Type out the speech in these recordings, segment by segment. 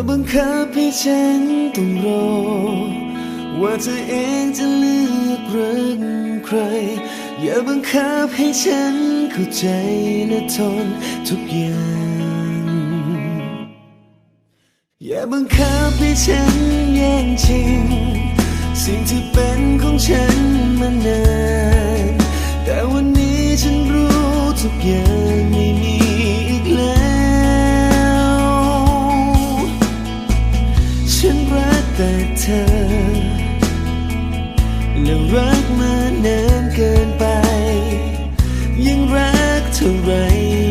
อบังคับให้ฉันต้องรอ ว่าเธอเองจะเลือกรักใคร อย่าบังคับให้ฉันเข้าใจและทนทุกอย่าง อย่าบังคับให้ฉันแย่งชิง สิ่งที่เป็นของฉันมานาน แต่วันนี้ฉันรู้ทุกอย่างไม่มี กมานานเกินไปยังรักเท่าไร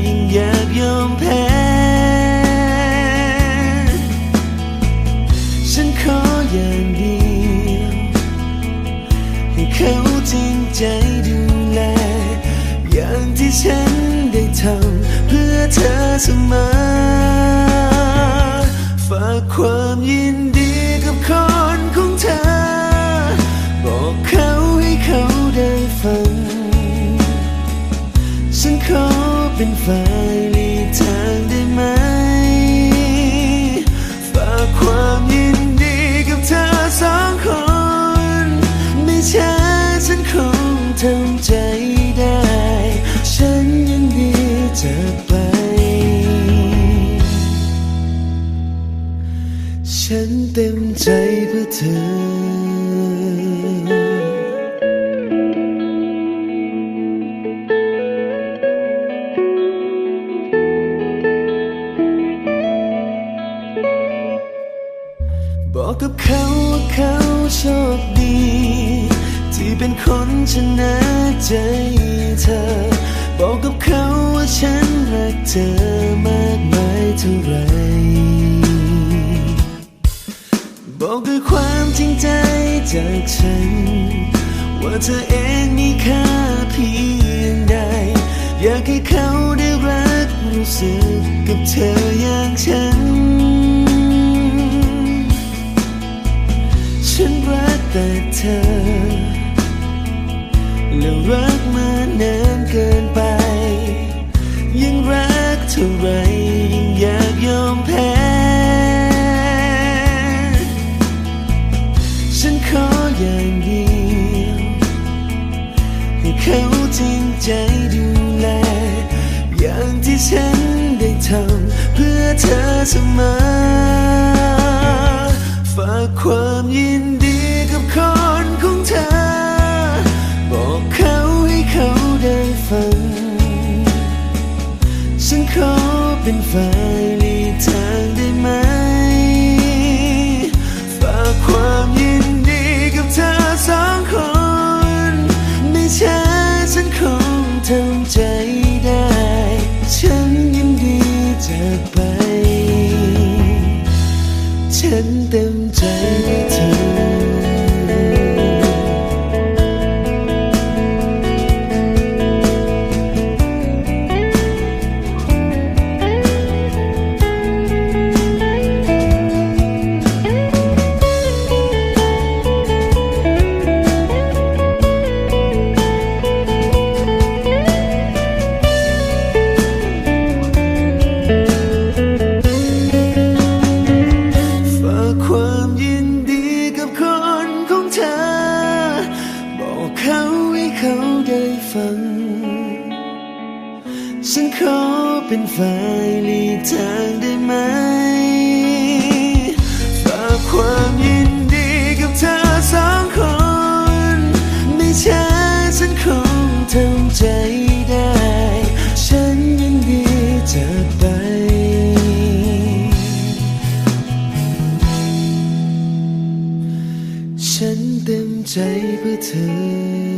ยังอยากยอมแพ้ ฉันขออย่างเดียว ให้เขาจริงใจดูแล อย่างที่ฉันได้ทำเพื่อเธอเสมอ ฝากความยินดีกับคนของเธอ บอกเขาให้เขา ได้ฟัง ฉันขอเป็นฝ่ายหลีทางได้ไหม ฝากความยินดีกับเธอสองคน ไม่ช้าฉันคงทำใจได้ ฉันยินดีจากไป ฉันเต็มใจเพื่อเธอ บอกกับเขาว่าเขาโชคดี ที่เป็นคนชนะใจเธอ บอกกับเขาว่าฉันรักเธอมากมายเท่าไหรบอกด้วยความจริงใจจากฉัน ว่าเธอเองมีค่าเพียงใด อยากให้เขาได้รักรู้สึกกับเธออย่าง เธอ และรักมานานเกินไปยังรักเท่าไรยังอยากยอมแพ้ ฉันขออย่างเดียว ให้เขาจริงใจดูแล อย่างที่ฉันได้ทำเพื่อเธอเสมอฝากความยินดี ฉันเต็มใจให้เธอ ฟัง ฉันขอเป็นฝ่ายหลีกทางได้ไหม ฝากความยินดีกับเธอสองคน ไม่ช้าฉันคงทำใจได้ ฉันยินดีจากไปฉันเต็มใจเพื่อเธอ